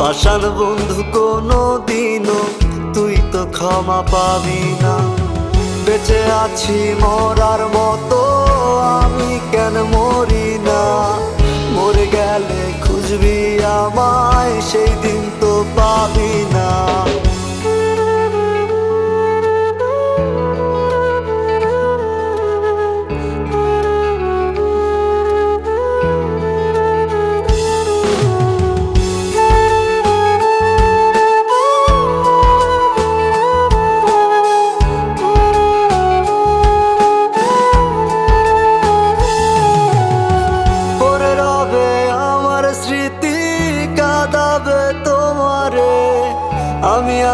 না পাশার বন্ধু কোনো দিনও তুই তো ক্ষমা পাবি না। বেঁচে আছি মরার মতো আমি কেন মরি না?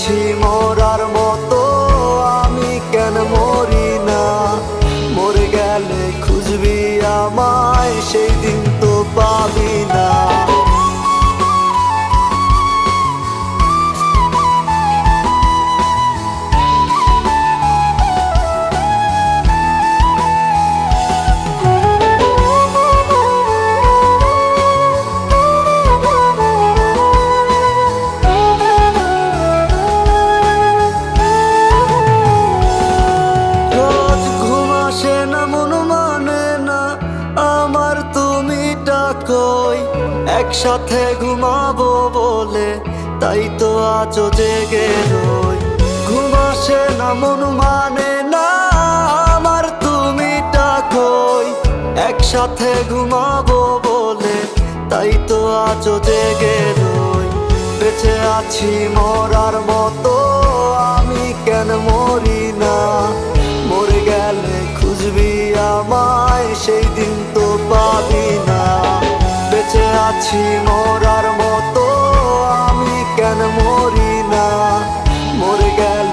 আছি মরার মতো একসাথে ঘুমাবো বলে, তাই তো আজও জেগে রই। ঘুমাসে না, মন মানে না, আমার তুমি ডাকই একসাথে ঘুমাবো বলে, তাই তো আজও জেগে রই। বেঁচে আছি মরার মতো, আমি কেন মরি না? মরে গেলে খুঁজবি আমায়, সেই দিন তো পাবি আছি মরার মতো আমি কেন মরি না? মরে গেল